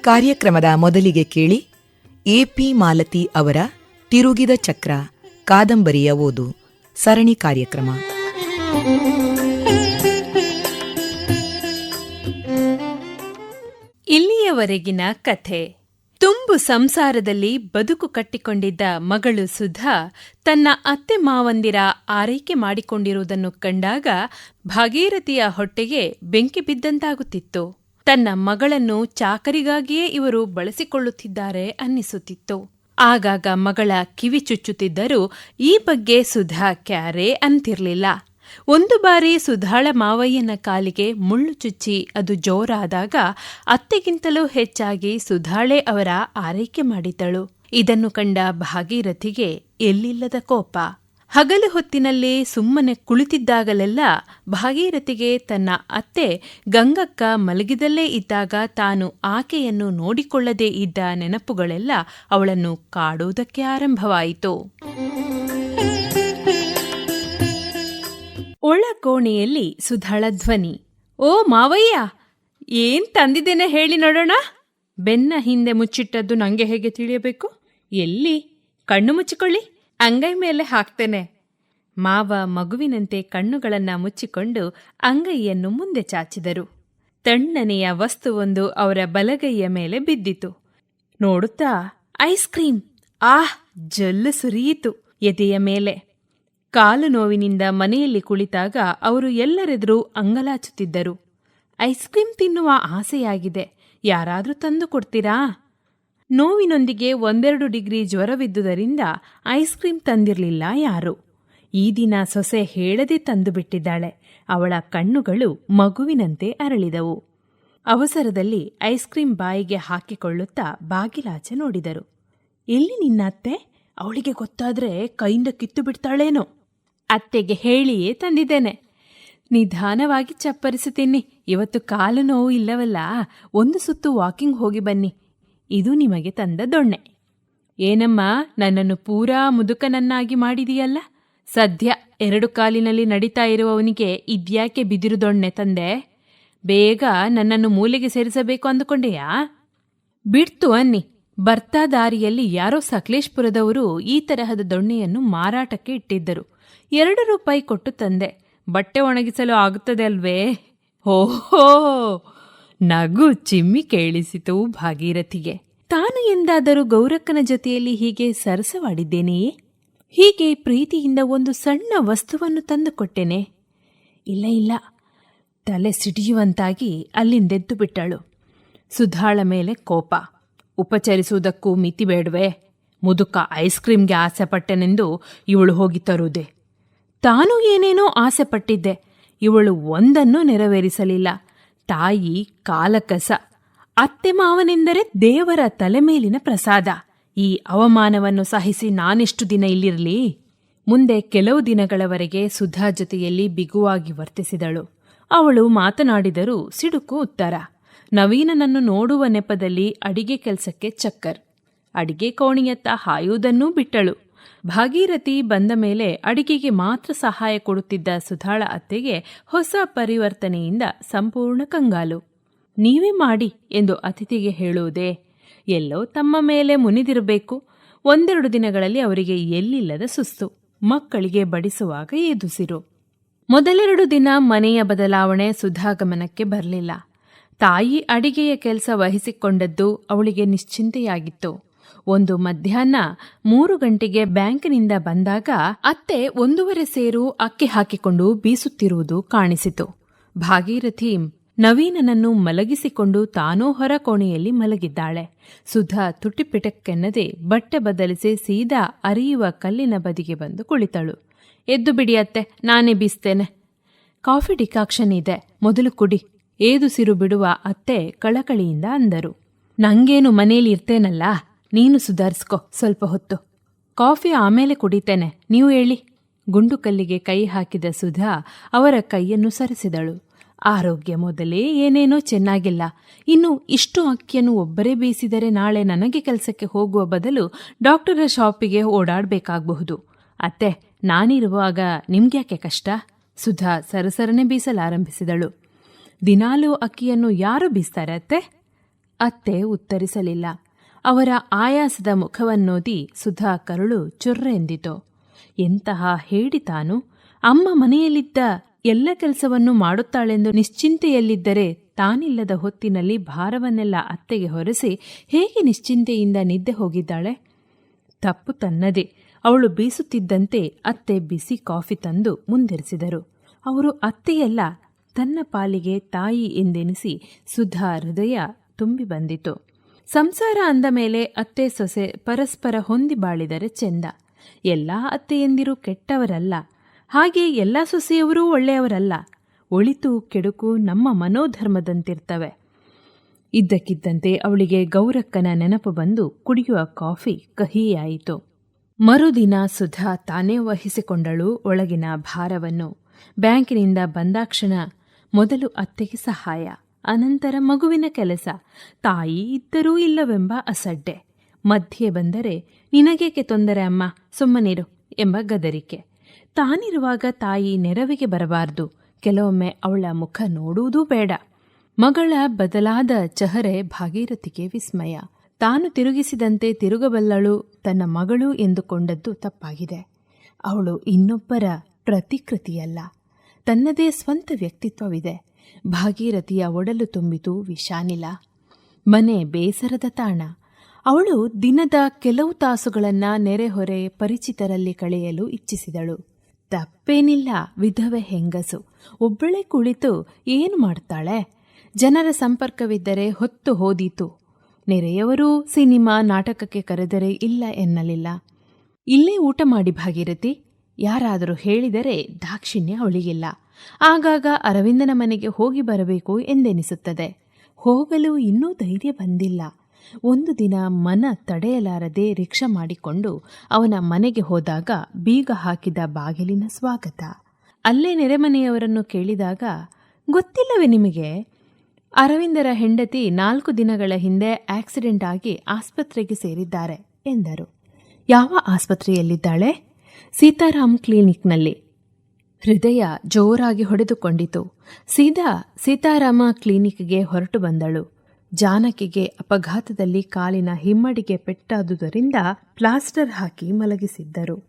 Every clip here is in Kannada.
ಕಾರ್ಯಕ್ರಮದ ಮೊದಲಿಗೆ ಕೇಳಿ ಎಪಿ ಮಾಲತಿ ಅವರ ತಿರುಗಿದ ಚಕ್ರ ಕಾದಂಬರಿಯ ಓದು ಸರಣಿ ಕಾರ್ಯಕ್ರಮ. ಇಲ್ಲಿಯವರೆಗಿನ ಕಥೆ. ತುಂಬು ಸಂಸಾರದಲ್ಲಿ ಬದುಕು ಕಟ್ಟಿಕೊಂಡಿದ್ದ ಮಗಳು ಸುಧಾ ತನ್ನ ಅತ್ತೆ ಮಾವಂದಿರ ಆರೈಕೆ ಮಾಡಿಕೊಂಡಿರುವುದನ್ನು ಕಂಡಾಗ ಭಾಗೀರಥಿಯ ಹೊಟ್ಟೆಗೆ ಬೆಂಕಿ ಬಿದ್ದಂತಾಗುತ್ತಿತ್ತು. ತನ್ನ ಮಗಳನ್ನು ಚಾಕರಿಗಾಗಿಯೇ ಇವರು ಬಳಸಿಕೊಳ್ಳುತ್ತಿದ್ದಾರೆ ಅನ್ನಿಸುತ್ತಿತ್ತು. ಆಗಾಗ ಮಗಳ ಕಿವಿ ಚುಚ್ಚುತ್ತಿದ್ದರೂ ಈ ಬಗ್ಗೆ ಸುಧಾ ಕ್ಯಾರೆ ಅಂತಿರಲಿಲ್ಲ. ಒಂದು ಬಾರಿ ಸುಧಾಳ ಮಾವಯ್ಯನ ಕಾಲಿಗೆ ಮುಳ್ಳು ಚುಚ್ಚಿ ಅದು ಜೋರಾದಾಗ ಅತ್ತೆಗಿಂತಲೂ ಹೆಚ್ಚಾಗಿ ಸುಧಾಳೆ ಅವರ ಆರೈಕೆ ಮಾಡಿದ್ದಳು. ಇದನ್ನು ಕಂಡ ಭಾಗೀರಥಿಗೆ ಎಲ್ಲಿಲ್ಲದ ಕೋಪ. ಹಗಲು ಹೊತ್ತಿನಲ್ಲಿ ಸುಮ್ಮನೆ ಕುಳಿತಿದ್ದಾಗಲೆಲ್ಲ ಭಾಗೀರಥಿಗೆ ತನ್ನ ಅತ್ತೆ ಗಂಗಕ್ಕ ಮಲಗಿದಲ್ಲೇ ಇದ್ದಾಗ ತಾನು ಆಕೆಯನ್ನು ನೋಡಿಕೊಳ್ಳದೇ ಇದ್ದ ನೆನಪುಗಳೆಲ್ಲ ಅವಳನ್ನು ಕಾಡುವುದಕ್ಕೆ ಆರಂಭವಾಯಿತು. ಒಳ ಕೋಣೆಯಲ್ಲಿ ಸುಧಾಳ ಧ್ವನಿ, ಓ ಮಾವಯ್ಯ, ಏನ್ ತಂದಿದ್ದೇನೆ ಹೇಳಿ ನೋಡೋಣ? ಬೆನ್ನ ಹಿಂದೆ ಮುಚ್ಚಿಟ್ಟದ್ದು ನಂಗೆ ಹೇಗೆ ತಿಳಿಯಬೇಕು? ಎಲ್ಲಿ? ಕಣ್ಣು ಮುಚ್ಚಿಕೊಳ್ಳಿ. ಅಂಗೈ ಮೇಲೆ ಹಾಕ್ತೇನೆ. ಮಾವ ಮಗುವಿನಂತೆ ಕಣ್ಣುಗಳನ್ನ ಮುಚ್ಚಿಕೊಂಡು ಅಂಗೈಯನ್ನು ಮುಂದೆ ಚಾಚಿದರು. ತಣ್ಣನೆಯ ವಸ್ತುವೊಂದು ಅವರ ಬಲಗೈಯ ಮೇಲೆ ಬಿದ್ದಿತು. ನೋಡುತ್ತಾ, ಐಸ್ ಕ್ರೀಮ್ ಆಹ್, ಜಲ್ಲು ಸುರಿಯಿತು ಎದೆಯ ಮೇಲೆ. ಕಾಲು ನೋವಿನಿಂದ ಮನೆಯಲ್ಲಿ ಕುಳಿತಾಗ ಅವರು ಎಲ್ಲರೆದುರು ಅಂಗಲಾಚುತ್ತಿದ್ದರು. ಐಸ್ ಕ್ರೀಂ ತಿನ್ನುವ ಆಸೆಯಾಗಿದೆ. ಯಾರಾದ್ರೂ ತಂದು ಕೊಡ್ತೀರಾ? ನೋವಿನೊಂದಿಗೆ ಒಂದೆರಡು ಡಿಗ್ರಿ ಜ್ವರವಿದ್ದುದರಿಂದ ಐಸ್ ಕ್ರೀಮ್ ತಂದಿರಲಿಲ್ಲ ಯಾರು. ಈ ದಿನ ಸೊಸೆ ಹೇಳದೆ ತಂದು ಬಿಟ್ಟಿದ್ದಾಳೆ ಅವಳ ಕಣ್ಣುಗಳು ಮಗುವಿನಂತೆ ಅರಳಿದವು. ಅವಸರದಲ್ಲಿ ಐಸ್ ಕ್ರೀಮ್ ಬಾಯಿಗೆ ಹಾಕಿಕೊಳ್ಳುತ್ತಾ ಬಾಗಿಲಾಚೆ ನೋಡಿದರು. ಎಲ್ಲಿ ನಿನ್ನತ್ತೆ? ಅವಳಿಗೆ ಗೊತ್ತಾದ್ರೆ ಕೈಯಿಂದ ಕಿತ್ತು ಬಿಡ್ತಾಳೇನೋ? ಅತ್ತೆಗೆ ಹೇಳಿಯೇ ತಂದಿದ್ದೇನೆ. ನಿಧಾನವಾಗಿ ಚಪ್ಪರಿಸುತ್ತೀನಿ ಇವತ್ತು ಕಾಲು ನೋವು ಇಲ್ಲವಲ್ಲ. ಒಂದು ಸುತ್ತು ವಾಕಿಂಗ್ ಹೋಗಿ ಬನ್ನಿ. ಇದು ನಿಮಗೆ ತಂದ ದೊಣ್ಣೆ. ಏನಮ್ಮ, ನನ್ನನ್ನು ಪೂರಾ ಮುದುಕನನ್ನಾಗಿ ಮಾಡಿದೀಯಲ್ಲ? ಸದ್ಯ ಎರಡು ಕಾಲಿನಲ್ಲಿ ನಡೀತಾ ಇರುವವನಿಗೆ ಇದ್ಯಾಕೆ ಬಿದಿರು ದೊಣ್ಣೆ ತಂದೆ? ಬೇಗ ನನ್ನನ್ನು ಮೂಲೆಗೆ ಸೇರಿಸಬೇಕು ಅಂದುಕೊಂಡೆಯಾ? ಬಿಡ್ತು ಅನ್ನಿ. ಬರ್ತಾ ದಾರಿಯಲ್ಲಿ ಯಾರೋ ಸಕಲೇಶ್ಪುರದವರು ಈ ತರಹದ ದೊಣ್ಣೆಯನ್ನು ಮಾರಾಟಕ್ಕೆ ಇಟ್ಟಿದ್ದರು. ಎರಡು ರೂಪಾಯಿ ಕೊಟ್ಟು ತಂದೆ. ಬಟ್ಟೆ ಒಣಗಿಸಲು ಆಗುತ್ತದೆ ಅಲ್ವೇ ಓಹೋ ನಗು ಚಿಮ್ಮಿ ಕೇಳಿಸಿತು ಭಾಗೀರಥಿಗೆ. ತಾನು ಎಂದಾದರೂ ಗೌರಕ್ಕನ ಜೊತೆಯಲ್ಲಿ ಹೀಗೆ ಸರಸವಾಡಿದ್ದೇನೆಯೇ? ಹೀಗೆ ಪ್ರೀತಿಯಿಂದ ಒಂದು ಸಣ್ಣ ವಸ್ತುವನ್ನು ತಂದುಕೊಟ್ಟೆನೆ. ಇಲ್ಲ ಇಲ್ಲ. ತಲೆ ಸಿಡಿಯುವಂತಾಗಿ ಅಲ್ಲಿಂದೆದ್ದು ಬಿಟ್ಟಳು. ಸುಧಾಳ ಮೇಲೆ ಕೋಪ. ಉಪಚರಿಸುವುದಕ್ಕೂ ಮಿತಿ ಬೇಡವೆ. ಮುದುಕ ಐಸ್ ಕ್ರೀಮ್ಗೆ ಆಸೆ ಪಟ್ಟೆನೆಂದು ಇವಳು ಹೋಗಿ ತರುವುದೇ. ತಾನು ಏನೇನೋ ಆಸೆ ಪಟ್ಟಿದ್ದೆ. ಇವಳು ಒಂದನ್ನೂ ನೆರವೇರಿಸಲಿಲ್ಲ. ತಾಯಿ ಕಾಲಕಸ. ಅತ್ತೆ ಮಾವನೆಂದರೆ ದೇವರ ತಲೆ ಮೇಲಿನ ಪ್ರಸಾದ. ಈ ಅವಮಾನವನ್ನು ಸಹಿಸಿ ನಾನೆಷ್ಟು ದಿನ ಇಲ್ಲಿರಲಿ? ಮುಂದೆ ಕೆಲವು ದಿನಗಳವರೆಗೆ ಸುಧಾ ಜೊತೆಯಲ್ಲಿ ಬಿಗುವಾಗಿ ವರ್ತಿಸಿದಳು. ಅವಳು ಮಾತನಾಡಿದರೂ ಸಿಡುಕು ಉತ್ತರ. ನವೀನನನ್ನು ನೋಡುವ ನೆಪದಲ್ಲಿ ಅಡಿಗೆ ಕೆಲಸಕ್ಕೆ ಚಕ್ಕರ್. ಅಡಿಗೆ ಕೋಣೆಯತ್ತ ಹಾಯುವುದನ್ನೂ ಬಿಟ್ಟಳು. ಭಾಗೀರಥಿ ಬಂದ ಮೇಲೆ ಅಡಿಗೆಗೆ ಮಾತ್ರ ಸಹಾಯ ಕೊಡುತ್ತಿದ್ದ ಸುಧಾಳ ಅತ್ತೆಗೆ ಹೊಸ ಪರಿವರ್ತನೆಯಿಂದ ಸಂಪೂರ್ಣ ಕಂಗಾಲು. ನೀವೇ ಮಾಡಿ ಎಂದು ಅತಿಥಿಗೆ ಹೇಳುವುದೇ, ಎಲ್ಲೋ ತಮ್ಮ ಮೇಲೆ ಮುನಿದಿರಬೇಕು. ಒಂದೆರಡು ದಿನಗಳಲ್ಲಿ ಅವರಿಗೆ ಎಲ್ಲಿಲ್ಲದ ಸುಸ್ತು. ಮಕ್ಕಳಿಗೆ ಬಡಿಸುವಾಗ ಎದುಸಿರು. ಮೊದಲೆರಡು ದಿನ ಮನೆಯ ಬದಲಾವಣೆ ಸುಧಾಗಮನಕ್ಕೆ ಬರಲಿಲ್ಲ. ತಾಯಿ ಅಡಿಗೆಯ ಕೆಲಸ ವಹಿಸಿಕೊಂಡದ್ದು ಅವಳಿಗೆ ನಿಶ್ಚಿಂತೆಯಾಗಿತ್ತು. ಒಂದು ಮಧ್ಯಾಹ್ನ ಮೂರು ಗಂಟೆಗೆ ಬ್ಯಾಂಕ್ನಿಂದ ಬಂದಾಗ ಅತ್ತೆ ಒಂದೂವರೆ ಸೇರು ಅಕ್ಕಿ ಹಾಕಿಕೊಂಡು ಬೀಸುತ್ತಿರುವುದು ಕಾಣಿಸಿತು. ಭಾಗೀರಥಿ ನವೀನನನ್ನು ಮಲಗಿಸಿಕೊಂಡು ತಾನೂ ಹೊರ ಕೋಣೆಯಲ್ಲಿ ಮಲಗಿದ್ದಾಳೆ. ಸುಧಾ ತುಟಿಪಿಟಕ್ಕೆನ್ನದೆ ಬಟ್ಟೆ ಬದಲಿಸಿ ಸೀದಾ ಅರಿಯುವ ಕಲ್ಲಿನ ಬದಿಗೆ ಬಂದು ಕುಳಿತಳು. ಎದ್ದು ಬಿಡಿ ಅತ್ತೆ, ನಾನೇ ಬೀಸ್ತೇನೆ. ಕಾಫಿ ಡಿಕಾಕ್ಷನ್ ಇದೆ, ಮೊದಲು ಕುಡಿ. ಏದುಸಿರು ಬಿಡುವ ಅತ್ತೆ ಕಳಕಳಿಯಿಂದ ಅಂದರು. ನಂಗೇನು ಮನೇಲಿ ಇರ್ತೇನಲ್ಲ? ನೀನು ಸುಧಾರಿಸ್ಕೊ, ಸ್ವಲ್ಪ ಹೊತ್ತು. ಕಾಫಿ ಆಮೇಲೆ ಕುಡಿತೇನೆ. ನೀವು ಹೇಳಿ. ಗುಂಡುಕಲ್ಲಿಗೆ ಕೈ ಹಾಕಿದ ಸುಧಾ ಅವರ ಕೈಯನ್ನು ಸರಿಸಿದಳು. ಆರೋಗ್ಯ ಮೊದಲೇ ಏನೇನೋ ಚೆನ್ನಾಗಿಲ್ಲ. ಇನ್ನು ಇಷ್ಟು ಅಕ್ಕಿಯನ್ನು ಒಬ್ಬರೇ ಬೇಯಿಸಿದರೆ ನಾಳೆ ನನಗೆ ಕೆಲಸಕ್ಕೆ ಹೋಗುವ ಬದಲು ಡಾಕ್ಟರ ಶಾಪಿಗೆ ಓಡಾಡಬೇಕಾಗಬಹುದು. ಅತ್ತೆ, ನಾನಿರುವಾಗ ನಿಮ್ಗ್ಯಾಕೆ ಕಷ್ಟ? ಸುಧಾ ಸರಸರನೆ ಬೀಸಲಾರಂಭಿಸಿದಳು. ದಿನಾಲೂ ಅಕ್ಕಿಯನ್ನು ಯಾರು ಬೀಸ್ತಾರೆ ಅತ್ತೆ? ಅತ್ತೆ ಉತ್ತರಿಸಲಿಲ್ಲ. ಅವರ ಆಯಾಸದ ಮುಖವನ್ನೋದಿ ಸುಧಾ ಕರುಳು ಚುರ್ರೆಂದಿತು. ಎಂತಹ ಹೇಳಿತಾನು ಅಮ್ಮ ಮನೆಯಲ್ಲಿದ್ದ ಎಲ್ಲ ಕೆಲಸವನ್ನು ಮಾಡುತ್ತಾಳೆಂದು ನಿಶ್ಚಿಂತೆಯಲ್ಲಿದ್ದರೆ ತಾನಿಲ್ಲದ ಹೊತ್ತಿನಲ್ಲಿ ಭಾರವನ್ನೆಲ್ಲ ಅತ್ತೆಗೆ ಹೊರಸಿ ಹೇಗೆ ನಿಶ್ಚಿಂತೆಯಿಂದ ನಿದ್ದೆ ಹೋಗಿದ್ದಾಳೆ? ತಪ್ಪು ತನ್ನದೇ. ಅವಳು ಬೀಸುತ್ತಿದ್ದಂತೆ ಅತ್ತೆ ಬಿಸಿ ಕಾಫಿ ತಂದು ಮುಂದಿರಿಸಿದರು. ಅವರು ಅತ್ತೆಯೆಲ್ಲ, ತನ್ನ ಪಾಲಿಗೆ ತಾಯಿ ಎಂದೆನಿಸಿ ಸುಧಾ ಹೃದಯ ತುಂಬಿ ಬಂದಿತು. ಸಂಸಾರ ಅಂದ ಮೇಲೆ ಅತ್ತೆ ಸೊಸೆ ಪರಸ್ಪರ ಹೊಂದಿ ಬಾಳಿದರೆ ಚೆಂದ. ಎಲ್ಲ ಅತ್ತೆಯಂದಿರು ಕೆಟ್ಟವರಲ್ಲ. ಹಾಗೆ ಎಲ್ಲ ಸೊಸೆಯವರೂ ಒಳ್ಳೆಯವರಲ್ಲ. ಒಳಿತು ಕೆಡುಕು ನಮ್ಮ ಮನೋಧರ್ಮದಂತಿರ್ತವೆ. ಇದ್ದಕ್ಕಿದ್ದಂತೆ ಅವಳಿಗೆ ಗೌರಕ್ಕನ ನೆನಪು ಬಂದು ಕುಡಿಯುವ ಕಾಫಿ ಕಹಿಯಾಯಿತು. ಮರುದಿನ ಸುಧಾ ತಾನೇ ವಹಿಸಿಕೊಂಡಳು ಒಳಗಿನ ಭಾರವನ್ನು. ಬ್ಯಾಂಕಿನಿಂದ ಬಂದಾಕ್ಷಣ ಮೊದಲು ಅತ್ತೆಗೆ ಸಹಾಯ. ಅನಂತರ ಮಗುವಿನ ಕೆಲಸ. ತಾಯಿ ಇದ್ದರೂ ಇಲ್ಲವೆಂಬ ಅಸಡ್ಡೆ. ಮಧ್ಯೆ ಬಂದರೆ, ನಿನಗೇಕೆ ತೊಂದರೆ ಅಮ್ಮ? ಸುಮ್ಮನಿರು ಎಂಬ ಗದರಿಕೆ. ತಾನಿರುವಾಗ ತಾಯಿ ನೆರವಿಗೆ ಬರಬಾರದು. ಕೆಲವೊಮ್ಮೆ ಅವಳ ಮುಖ ನೋಡುವುದೂ ಬೇಡ. ಮಗಳ ಬದಲಾದ ಚಹರೆ ಭಾಗೀರಥಿಗೆ ವಿಸ್ಮಯ. ತಾನು ತಿರುಗಿಸಿದಂತೆ ತಿರುಗಬಲ್ಲಳು ತನ್ನ ಮಗಳು ಎಂದುಕೊಂಡದ್ದು ತಪ್ಪಾಗಿದೆ. ಅವಳು ಇನ್ನೊಬ್ಬರ ಪ್ರತಿಕೃತಿಯಲ್ಲ. ತನ್ನದೇ ಸ್ವಂತ ವ್ಯಕ್ತಿತ್ವವಿದೆ. ಭಾಗೀರಥಿಯ ಒಡಲು ತುಂಬಿತು ವಿಷಾನಿಲ. ಮನೆ ಬೇಸರದ ತಾಣ. ಅವಳು ದಿನದ ಕೆಲವು ತಾಸುಗಳನ್ನ ನೆರೆಹೊರೆ ಪರಿಚಿತರಲ್ಲಿ ಕಳೆಯಲು ಇಚ್ಛಿಸಿದಳು. ತಪ್ಪೇನಿಲ್ಲ, ವಿಧವೆ ಹೆಂಗಸು. ಒಬ್ಬಳೇ ಕುಳಿತು ಏನು ಮಾಡ್ತಾಳೆ? ಜನರ ಸಂಪರ್ಕವಿದ್ದರೆ ಹೊತ್ತು ಹೋದೀತು. ನೆರೆಯವರು ಸಿನಿಮಾ ನಾಟಕಕ್ಕೆ ಕರೆದರೆ ಇಲ್ಲ ಎನ್ನಲಿಲ್ಲ. ಇಲ್ಲೇ ಊಟ ಮಾಡಿ ಭಾಗೀರಥಿ. ಯಾರಾದರೂ ಹೇಳಿದರೆ ದಾಕ್ಷಿಣ್ಯ ಅವಳಿಗಿಲ್ಲ. ಆಗಾಗ ಅರವಿಂದನ ಮನೆಗೆ ಹೋಗಿ ಬರಬೇಕು ಎಂದೆನಿಸುತ್ತದೆ. ಹೋಗಲು ಇನ್ನೂ ಧೈರ್ಯ ಬಂದಿಲ್ಲ. ಒಂದು ದಿನ ಮನ ತಡೆಯಲಾರದೆ ರಿಕ್ಷಾ ಮಾಡಿಕೊಂಡು ಅವನ ಮನೆಗೆ ಹೋದಾಗ ಬೀಗ ಹಾಕಿದ ಬಾಗಿಲಿನ ಸ್ವಾಗತ. ಅಲ್ಲೇ ನೆರೆಮನೆಯವರನ್ನು ಕೇಳಿದಾಗ, ಗೊತ್ತಿಲ್ಲವೇ ನಿಮಗೆ? ಅರವಿಂದರ ಹೆಂಡತಿ ನಾಲ್ಕು ದಿನಗಳ ಹಿಂದೆ ಆಕ್ಸಿಡೆಂಟ್ ಆಗಿ ಆಸ್ಪತ್ರೆಗೆ ಸೇರಿದ್ದಾರೆ, ಎಂದರು. ಯಾವ ಆಸ್ಪತ್ರೆಯಲ್ಲಿದ್ದಾಳೆ? ಸೀತಾರಾಮ್ ಕ್ಲಿನಿಕ್ನಲ್ಲಿ. ಹೃದಯ ಜೋರಾಗಿ ಹೊಡೆದುಕೊಂಡಿತು. ಸೀದಾ ಸೀತಾರಾಮ ಕ್ಲಿನಿಕ್ಗೆ ಹೊರಟು ಬಂದಳು. ಜಾನಕಿಗೆ ಅಪಘಾತದಲ್ಲಿ ಕಾಲಿನ ಹಿಮ್ಮಡಿಗೆ ಪೆಟ್ಟಾದುದರಿಂದ ಪ್ಲಾಸ್ಟರ್ ಹಾಕಿ ಮಲಗಿಸಿದ್ದರು.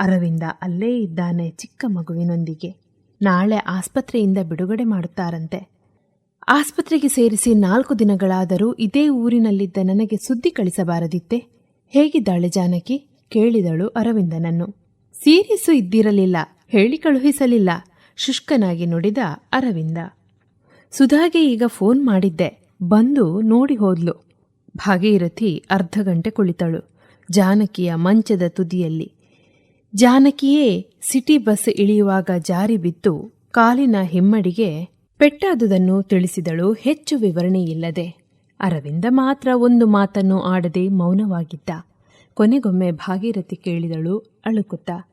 ಅರವಿಂದ ಅಲ್ಲೇ ಇದ್ದಾನೆ ಚಿಕ್ಕ ಮಗುವಿನೊಂದಿಗೆ. ನಾಳೆ ಆಸ್ಪತ್ರೆಯಿಂದ ಬಿಡುಗಡೆ ಮಾಡುತ್ತಾರಂತೆ. ಆಸ್ಪತ್ರೆಗೆ ಸೇರಿಸಿ ನಾಲ್ಕು ದಿನಗಳಾದರೂ ಇದೇ ಊರಿನಲ್ಲಿದ್ದ ನನಗೆ ಸುದ್ದಿ ಕಳಿಸಬಾರದಿತ್ತೆ. ಹೇಗಿದ್ದಾಳೆ ಜಾನಕಿ? ಕೇಳಿದಳು ಅರವಿಂದನನ್ನು. ಸೀರಿಯಸ್ಸು ಇದ್ದಿರಲಿಲ್ಲ. ಹೇಳಿ ಕಳುಹಿಸಲಿಲ್ಲ. ಶುಷ್ಕನಾಗಿ ನುಡಿದ ಅರವಿಂದ. ಸುಧಾಗೆ ಈಗ ಫೋನ್ ಮಾಡಿದ್ದೆ. ಬಂದು ನೋಡಿ ಹೋದ್ಲು. ಭಾಗೀರಥಿ ಅರ್ಧ ಗಂಟೆ ಕುಳಿತಳು. ಜಾನಕಿಯ ಮಂಚದ ತುದಿಯಲ್ಲಿ. ಜಾನಕಿಯೇ, ಸಿಟಿ ಬಸ್ ಇಳಿಯುವಾಗ ಜಾರಿ ಬಿದ್ದು ಕಾಲಿನ ಹಿಮ್ಮಡಿಗೆ ಪೆಟ್ಟಾದುದನ್ನು ತಿಳಿಸಿದಳು ಹೆಚ್ಚು ವಿವರಣೆಯಿಲ್ಲದೆ. ಅರವಿಂದ ಮಾತ್ರ ಒಂದು ಮಾತನ್ನು ಆಡದೆ ಮೌನವಾಗಿದ್ದ. ಕೊನೆಗೊಮ್ಮೆ ಭಾಗೀರಥಿ ಕೇಳಿದಳು ಅಳುಕುತ್ತಾ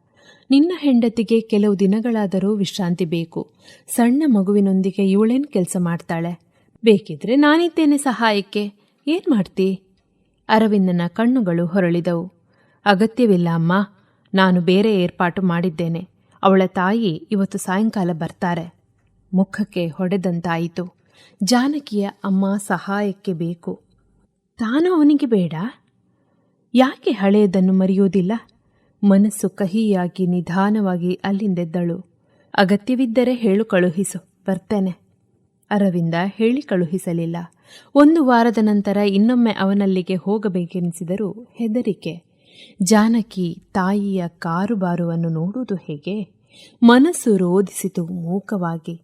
ನಿನ್ನ ಹೆಂಡತಿಗೆ ಕೆಲವು ದಿನಗಳಾದರೂ ವಿಶ್ರಾಂತಿ ಬೇಕು. ಸಣ್ಣ ಮಗುವಿನೊಂದಿಗೆ ಇವಳೇನ್ ಕೆಲಸ ಮಾಡ್ತಾಳೆ? ಬೇಕಿದ್ರೆ ನಾನಿದ್ದೇನೆ ಸಹಾಯಕ್ಕೆ. ಏನ್ ಮಾಡ್ತಿ? ಅರವಿಂದನ ಕಣ್ಣುಗಳು ಹೊರಳಿದವು. ಅಗತ್ಯವಿಲ್ಲ ಅಮ್ಮ. ನಾನು ಬೇರೆ ಏರ್ಪಾಟು ಮಾಡಿದ್ದೇನೆ. ಅವಳ ತಾಯಿ ಇವತ್ತು ಸಾಯಂಕಾಲ ಬರ್ತಾರೆ. ಮುಖಕ್ಕೆ ಹೊಡೆದಂತಾಯಿತು. ಜಾನಕಿಯ ಅಮ್ಮ ಸಹಾಯಕ್ಕೆ ಬೇಕು. ತಾನು ಅವನಿಗೆ ಬೇಡ? ಯಾಕೆ ಹಳೆಯದನ್ನು ಮರೆಯುವುದಿಲ್ಲ? ಮನಸ್ಸು ಕಹಿಯಾಗಿ ನಿಧಾನವಾಗಿ ಅಲ್ಲಿಂದೆದ್ದಳು. ಅಗತ್ಯವಿದ್ದರೆ ಹೇಳು ಕಳುಹಿಸು, ಬರ್ತೇನೆ. ಅರವಿಂದ ಹೇಳಿ ಕಳುಹಿಸಲಿಲ್ಲ. ಒಂದು ವಾರದ ನಂತರ ಇನ್ನೊಮ್ಮೆ ಅವನಲ್ಲಿಗೆ ಹೋಗಬೇಕೆನಿಸಿದರೂ ಹೆದರಿಕೆ. ಜಾನಕಿ ತಾಯಿಯ ಕಾರುಬಾರುವನ್ನು ನೋಡುವುದು ಹೇಗೆ? ಮನಸ್ಸು ರೋಧಿಸಿತು ಮೂಕವಾಗಿ.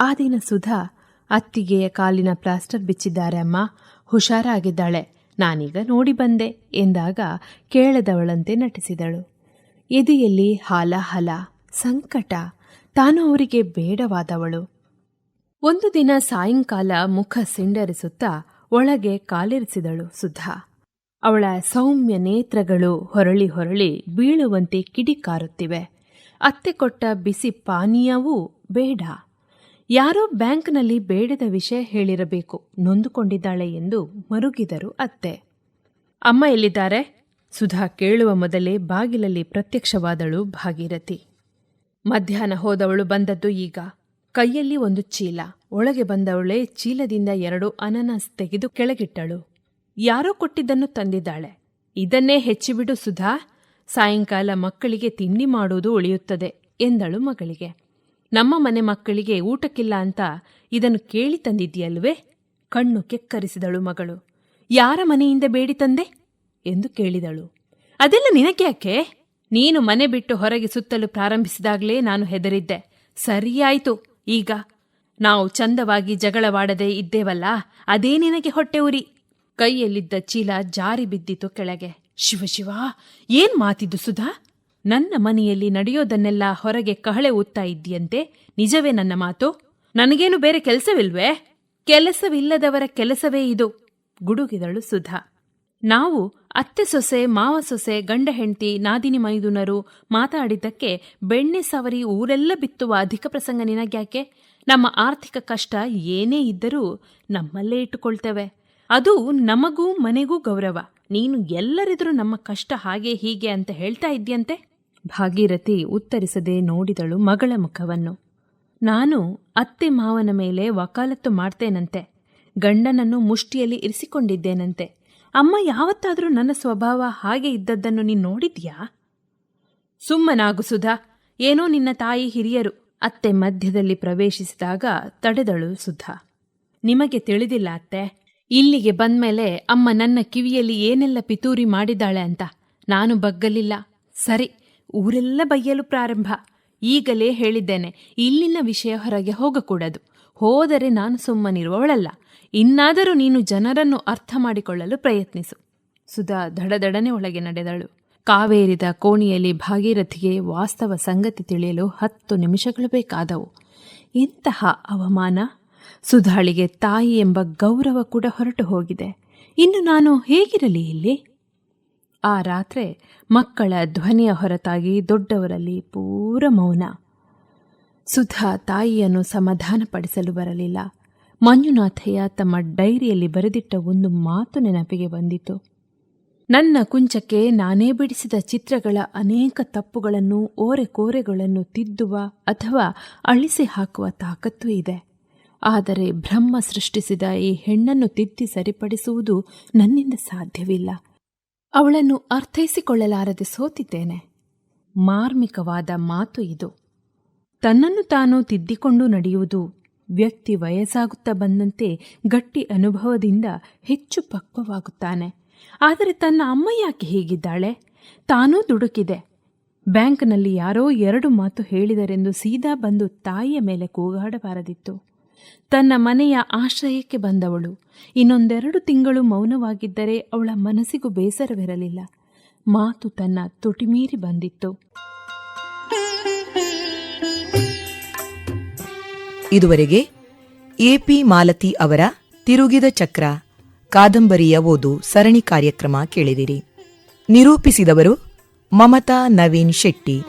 ಆ ದಿನ ಸುಧಾ ಅತ್ತಿಗೆಯ ಕಾಲಿನ ಪ್ಲಾಸ್ಟರ್ ಬಿಚ್ಚಿದ್ದಾರೆ ಅಮ್ಮ. ಹುಷಾರಾಗಿದ್ದಾಳೆ. ನಾನೀಗ ನೋಡಿ ಬಂದೆ ಎಂದಾಗ ಕೇಳದವಳಂತೆ ನಟಿಸಿದಳು. ಎದೆಯಲ್ಲಿ ಹಾಲಹಲ, ಸಂಕಟ, ತಾನು ಅವರಿಗೆ ಬೇಡವಾದವಳು. ಒಂದು ದಿನ ಸಾಯಂಕಾಲ ಮುಖ ಸಿಂಡರಿಸುತ್ತಾ ಒಳಗೆ ಕಾಲಿರಿಸಿದಳು ಸುಧಾ. ಅವಳ ಸೌಮ್ಯ ನೇತ್ರಗಳು ಹೊರಳಿ ಹೊರಳಿ ಬೀಳುವಂತೆ ಕಿಡಿಕಾರುತ್ತಿವೆ. ಅತ್ತೆ ಕೊಟ್ಟ ಬಿಸಿ ಪಾನೀಯವೂ ಬೇಡ. ಯಾರೋ ಬ್ಯಾಂಕ್ನಲ್ಲಿ ಬೇಡದ ವಿಷಯ ಹೇಳಿರಬೇಕು, ನೊಂದುಕೊಂಡಿದ್ದಾಳೆ ಎಂದು ಮರುಗಿದರು ಅತ್ತೆ. ಅಮ್ಮ ಎಲ್ಲಿದ್ದಾರೆ? ಸುಧಾ ಕೇಳುವ ಮೊದಲೇ ಬಾಗಿಲಲ್ಲಿ ಪ್ರತ್ಯಕ್ಷವಾದಳು ಭಾಗೀರಥಿ. ಮಧ್ಯಾಹ್ನ ಹೋದವಳು ಬಂದದ್ದು ಈಗ. ಕೈಯಲ್ಲಿ ಒಂದು ಚೀಲ. ಒಳಗೆ ಬಂದವಳೆ ಚೀಲದಿಂದ ಎರಡು ಅನನಸ್ ತೆಗೆದು ಕೆಳಗಿಟ್ಟಳು. ಯಾರೋ ಕೊಟ್ಟಿದ್ದನ್ನು ತಂದಿದ್ದಾಳೆ. ಇದನ್ನೇ ಹೆಚ್ಚಿಬಿಡು ಸುಧಾ. ಸಾಯಂಕಾಲ ಮಕ್ಕಳಿಗೆ ತಿಂಡಿ ಮಾಡುವುದು ಉಳಿಯುತ್ತದೆ ಎಂದಳು ಮಗಳಿಗೆ. ನಮ್ಮ ಮನೆ ಮಕ್ಕಳಿಗೆ ಊಟಕ್ಕಿಲ್ಲ ಅಂತ ಇದನ್ನು ಕೇಳಿ ತಂದಿದ್ದೀಯಲ್ವೇ? ಕಣ್ಣು ಕೆಕ್ಕರಿಸಿದಳು ಮಗಳು. ಯಾರ ಮನೆಯಿಂದ ಬೇಡಿ ತಂದೆ? ಎಂದು ಕೇಳಿದಳು. ಅದೆಲ್ಲ ನಿನಗ್ಯಾಕೆ ನೀನು ಮನೆ ಬಿಟ್ಟು ಹೊರಗೆ ಸುತ್ತಲು ಪ್ರಾರಂಭಿಸಿದಾಗಲೇ ನಾನು ಹೆದರಿದ್ದೆ. ಸರಿಯಾಯಿತು. ಈಗ ನಾವು ಚಂದವಾಗಿ ಜಗಳವಾಡದೆ ಇದ್ದೇವಲ್ಲ, ಅದೇ ನಿನಗೆ ಹೊಟ್ಟೆ ಉರಿ. ಕೈಯಲ್ಲಿದ್ದ ಚೀಲ ಜಾರಿ ಬಿದ್ದಿತು ಕೆಳಗೆ. ಶಿವಶಿವ ಶಿವ, ಏನ್ ಮಾತಿದ್ದು ಸುಧಾ? ನನ್ನ ಮನೆಯಲ್ಲಿ ನಡೆಯೋದನ್ನೆಲ್ಲ ಹೊರಗೆ ಕಹಳೆ ಊದ್ತಾ ಇದ್ದೀಯಂತೆ. ನಿಜವೇ ನನ್ನ ಮಾತು? ನನಗೇನು ಬೇರೆ ಕೆಲಸವಿಲ್ವೇ? ಕೆಲಸವಿಲ್ಲದವರ ಕೆಲಸವೇ ಇದು, ಗುಡುಗಿದಳು ಸುಧಾ. ನಾವು ಅತ್ತೆ ಸೊಸೆ, ಮಾವ ಸೊಸೆ, ಗಂಡ ಹೆಂಡತಿ, ನಾದಿನಿ ಮೈದುನರು ಮಾತಾಡಿದ್ದಕ್ಕೆ ಬೆಣ್ಣೆ ಸವರಿ ಊರೆಲ್ಲ ಬಿತ್ತುವ ಅಧಿಕ ಪ್ರಸಂಗ ನಿನಗ್ಯಾಕೆ? ನಮ್ಮ ಆರ್ಥಿಕ ಕಷ್ಟ ಏನೇ ಇದ್ದರೂ ನಮ್ಮಲ್ಲೇ ಇಟ್ಟುಕೊಳ್ತೇವೆ. ಅದು ನಮಗೂ ಮನೆಗೂ ಗೌರವ. ನೀನು ಎಲ್ಲರಿದ್ರೂ ನಮ್ಮ ಕಷ್ಟ ಹಾಗೆ ಹೀಗೆ ಅಂತ ಹೇಳ್ತಾ ಇದ್ಯಂತೆ ಭಾಗೀರಥಿ ಉತ್ತರಿಸದೆ ನೋಡಿದಳು ಮಗಳ ಮುಖವನ್ನು. ನಾನು ಅತ್ತೆ ಮಾವನ ಮೇಲೆ ವಕಾಲತ್ತು ಮಾಡ್ತೇನಂತೆ. ಗಂಡನನ್ನು ಮುಷ್ಟಿಯಲ್ಲಿ ಇರಿಸಿಕೊಂಡಿದ್ದೇನಂತೆ. ಅಮ್ಮ ಯಾವತ್ತಾದರೂ ನನ್ನ ಸ್ವಭಾವ ಹಾಗೆ ಇದ್ದದ್ದನ್ನು ನೀನು ನೋಡಿದ್ಯಾ? ಸುಮ್ಮನಾಗು ಸುಧಾ. ಏನೋ ನಿನ್ನ ತಾಯಿ ಹಿರಿಯರು ಅತ್ತೆ ಮಧ್ಯದಲ್ಲಿ ಪ್ರವೇಶಿಸಿದಾಗ ತಡೆದಳು ಸುಧಾ. ನಿಮಗೆ ತಿಳಿದಿಲ್ಲ ಅತ್ತೆ. ಇಲ್ಲಿಗೆ ಬಂದ್ಮೇಲೆ ಅಮ್ಮ ನನ್ನ ಕಿವಿಯಲ್ಲಿ ಏನೆಲ್ಲ ಪಿತೂರಿ ಮಾಡಿದ್ದಾಳೆ ಅಂತ. ನಾನು ಬಗ್ಗಲಿಲ್ಲ. ಸರಿ ಊರೆಲ್ಲ ಬೈಯಲು ಪ್ರಾರಂಭ. ಈಗಲೇ ಹೇಳಿದ್ದೇನೆ, ಇಲ್ಲಿನ ವಿಷಯ ಹೊರಗೆ ಹೋಗಕೂಡದು. ಹೋದರೆ ನಾನು ಸುಮ್ಮನಿರುವವಳಲ್ಲ. ಇನ್ನಾದರೂ ನೀನು ಜನರನ್ನು ಅರ್ಥ ಮಾಡಿಕೊಳ್ಳಲು ಪ್ರಯತ್ನಿಸು. ಸುಧಾ ದಡದಡನೆ ಒಳಗೆ ನಡೆದಳು. ಕಾವೇರಿದ ಕೋಣಿಯಲ್ಲಿ ಭಾಗೀರಥಿಗೆ ವಾಸ್ತವ ಸಂಗತಿ ತಿಳಿಯಲು ಹತ್ತು ನಿಮಿಷಗಳು ಬೇಕಾದವು. ಇಂತಹ ಅವಮಾನ? ಸುಧಾಳಿಗೆ ತಾಯಿ ಎಂಬ ಗೌರವ ಕೂಡ ಹೊರಟು ಹೋಗಿದೆ. ಇನ್ನು ನಾನು ಹೇಗಿರಲಿ ಇಲ್ಲಿ? ಆ ರಾತ್ರಿ ಮಕ್ಕಳ ಧ್ವನಿಯ ಹೊರತಾಗಿ ದೊಡ್ಡವರಲ್ಲಿ ಪೂರ ಮೌನ. ಸುಧಾ ತಾಯಿಯನ್ನು ಸಮಾಧಾನಪಡಿಸಲು ಬರಲಿಲ್ಲ. ಮಂಜುನಾಥಯ್ಯ ತಮ್ಮ ಡೈರಿಯಲ್ಲಿ ಬರೆದಿಟ್ಟ ಒಂದು ಮಾತು ನೆನಪಿಗೆ ಬಂದಿತು. ನನ್ನ ಕುಂಚಕ್ಕೆ ನಾನೇ ಬಿಡಿಸಿದ ಚಿತ್ರಗಳ ಅನೇಕ ತಪ್ಪುಗಳನ್ನು, ಓರೆಕೋರೆಗಳನ್ನು ತಿದ್ದುವ ಅಥವಾ ಅಳಿಸಿ ಹಾಕುವ ತಾಕತ್ತು ಇದೆ. ಆದರೆ ಬ್ರಹ್ಮ ಸೃಷ್ಟಿಸಿದ ಈ ಹೆಣ್ಣನ್ನು ತಿದ್ದಿ ಸರಿಪಡಿಸುವುದು ನನ್ನಿಂದ ಸಾಧ್ಯವಿಲ್ಲ. ಅವಳನ್ನು ಅರ್ಥೈಸಿಕೊಳ್ಳಲಾರದೆ ಸೋತಿದ್ದೇನೆ. ಮಾರ್ಮಿಕವಾದ ಮಾತು ಇದು. ತನ್ನನ್ನು ತಾನು ತಿದ್ದಿಕೊಂಡು ನಡೆಯುವುದು ವ್ಯಕ್ತಿ ವಯಸ್ಸಾಗುತ್ತಾ ಬಂದಂತೆ ಗಟ್ಟಿ ಅನುಭವದಿಂದ ಹೆಚ್ಚು ಪಕ್ವವಾಗುತ್ತಾನೆ. ಆದರೆ ತನ್ನ ಅಮ್ಮ ಯಾಕೆ ಹೀಗಿದ್ದಾಳೆ? ತಾನೂ ದುಡುಕಿದೆ. ಬ್ಯಾಂಕ್ನಲ್ಲಿ ಯಾರೋ ಎರಡು ಮಾತು ಹೇಳಿದರೆಂದು ಸೀದಾ ಬಂದು ತಾಯಿಯ ಮೇಲೆ ಕೂಗಾಡಬಾರದಿತ್ತು. ತನ್ನ ಮನೆಯ ಆಶ್ರಯಕ್ಕೆ ಬಂದವಳು. ಇನ್ನೊಂದೆರಡು ತಿಂಗಳು ಮೌನವಾಗಿದ್ದರೆ ಅವಳ ಮನಸ್ಸಿಗೂ ಬೇಸರವಿರಲಿಲ್ಲ. ಮಾತು ತನ್ನ ತುಟಿಮೀರಿ ಬಂದಿತ್ತು. ಇದುವರೆಗೆ ಎಪಿ ಮಾಲತಿ ಅವರ ತಿರುಗಿದ ಚಕ್ರ, ಕಾದಂಬರಿಯ ಓದು ಸರಣಿ ಕಾರ್ಯಕ್ರಮ ಕೇಳಿದಿರಿ. ನಿರೂಪಿಸಿದವರು ಮಮತಾ ನವೀನ್ ಶೆಟ್ಟಿ.